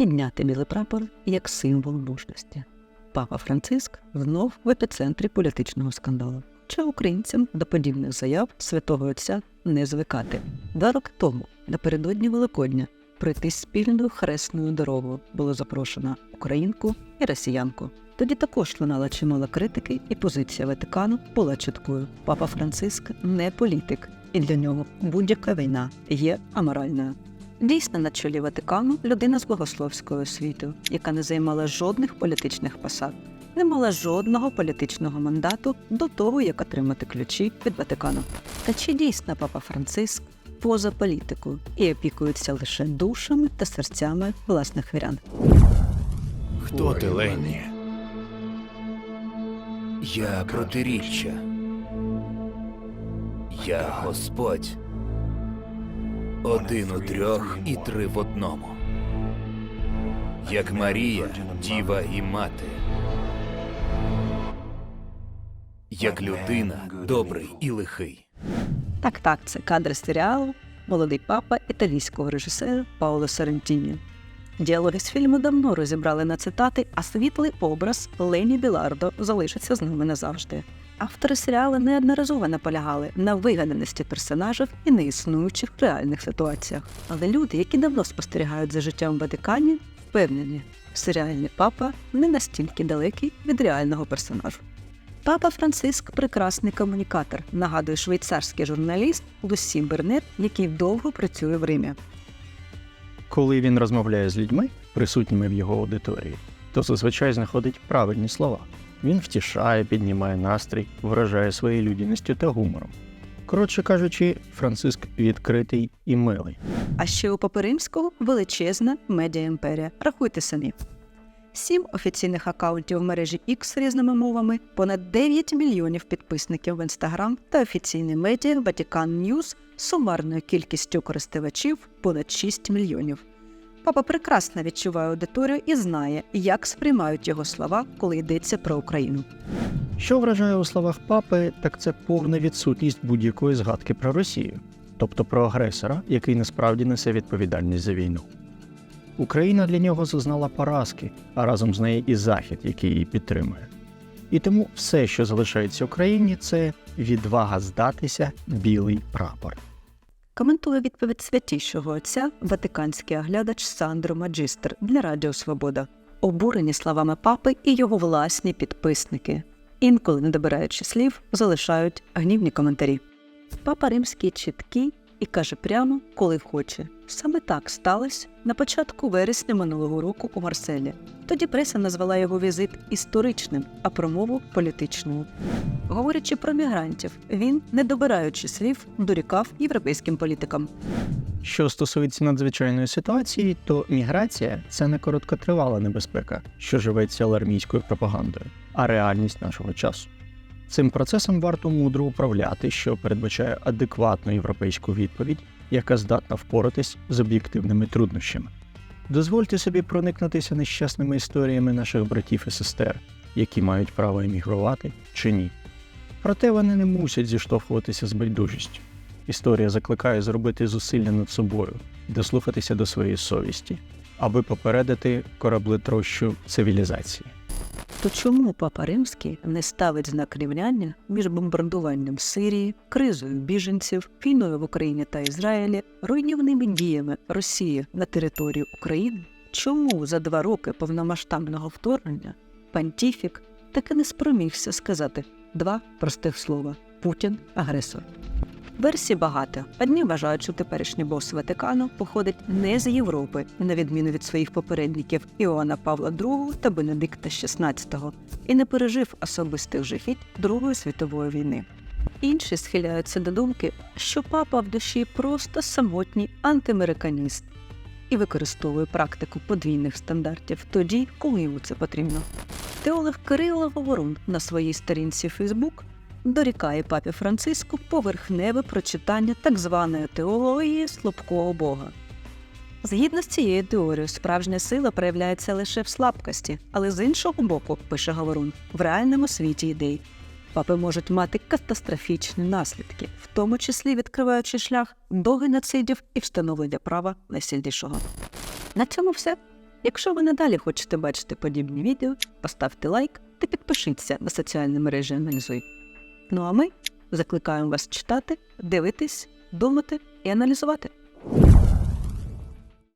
підняти білий прапор як символ мужності. Папа Франциск знов в епіцентрі політичного скандалу. Чи українцям до подібних заяв святого отця не звикати? Два роки тому, напередодні Великодня, пройти спільною хресною дорогою було запрошено українку і росіянку. Тоді також лунала чимало критики, і позиція Ватикану була чіткою. Папа Франциск не політик, і для нього будь-яка війна є аморальною. Дійсно, на чолі Ватикану людина з богословською освітою, яка не займала жодних політичних посад, не мала жодного політичного мандату до того, як отримати ключі від Ватикану. Та чи дійсно папа Франциск поза політикою і опікується лише душами та серцями власних вірян? Хто ти, Ленні? Я протиріччя. Я Господь. Один у трьох і три в одному. Як Марія, діва і мати. Як людина, добрий і лихий. Так, так, це кадр серіалу Молодий папа італійського режисера Паоло Соррентіні. Діалоги з фільму давно розібрали на цитати, а світлий образ Лені Білардо залишиться з нами назавжди. Автори серіалу неодноразово наполягали на вигаданості персонажів і неіснуючих реальних ситуаціях. Але люди, які давно спостерігають за життям в Ватикані, впевнені, серіальний папа не настільки далекий від реального персонажу. Папа Франциск прекрасний комунікатор, нагадує швейцарський журналіст Лусі Бернет, який довго працює в Римі. Коли він розмовляє з людьми, присутніми в його аудиторії, то зазвичай знаходить правильні слова. Він втішає, піднімає настрій, вражає своєю людяністю та гумором. Коротше кажучи, Франциск відкритий і милий. А ще у Папи Римського величезна медіа-імперія. Рахуйте самі. Сім офіційних акаунтів в мережі X різними мовами, понад 9 мільйонів підписників в Інстаграм та офіційний медіа Vatican News сумарною кількістю користувачів понад 6 мільйонів. Папа прекрасно відчуває аудиторію і знає, як сприймають його слова, коли йдеться про Україну. Що вражає у словах папи, так це повна відсутність будь-якої згадки про Росію, тобто про агресора, який насправді несе відповідальність за війну. Україна для нього зазнала поразки, а разом з нею і Захід, який її підтримує. І тому все, що залишається Україні, це відвага здатися білий прапор. Коментує відповідь святішого отця ватиканський оглядач Сандро Маджистер для Радіо Свобода. Обурені словами папи і його власні підписники. Інколи, не добираючи слів, залишають гнівні коментарі. Папа римський чіткий і каже прямо, коли хоче. Саме так сталося на початку вересня минулого року у Марселі. Тоді преса назвала його візит історичним, а промову політичною. Говорячи про мігрантів, він, не добираючи слів, дорікав європейським політикам. Що стосується надзвичайної ситуації, то міграція це не короткотривала небезпека, що живеться алармійською пропагандою, а реальність нашого часу. Цим процесом варто мудро управляти, що передбачає адекватну європейську відповідь, яка здатна впоратись з об'єктивними труднощами. Дозвольте собі проникнутися нещасними історіями наших братів і сестер, які мають право емігрувати чи ні. Проте вони не мусять зіштовхуватися з байдужістю. Історія закликає зробити зусилля над собою, дослухатися до своєї совісті, аби попередити кораблетрощу цивілізації. То чому папа римський не ставить знак рівняння між бомбардуванням Сирії, кризою біженців, війною в Україні та Ізраїлі, руйнівними діями Росії на території України? Чому за два роки повномасштабного вторгнення Пантіфік таки не спромігся сказати два простих слова: Путін агресор? Версій багато. Одні вважають, що теперішній бос Ватикану походить не з Європи, на відміну від своїх попередників Іоанна Павла II та Бенедикта XVI, і не пережив особистих жахіть Другої світової війни. Інші схиляються до думки, що папа в душі просто самотній антиамериканіст і використовує практику подвійних стандартів тоді, коли йому це потрібно. Теолог Кирило Говорун на своїй сторінці Фейсбук дорікає папі Франциску поверхневе прочитання так званої теології слабкого Бога. Згідно з цією теорією, справжня сила проявляється лише в слабкості, але з іншого боку, пише Говорун, в реальному світі ідей. Папи можуть мати катастрофічні наслідки, в тому числі відкриваючи шлях до геноцидів і встановлення права найсильнішого. На цьому все. Якщо ви надалі хочете бачити подібні відео, поставте лайк та підпишіться на соціальні мережі Аналізуй. Ну а ми закликаємо вас читати, дивитись, думати і аналізувати.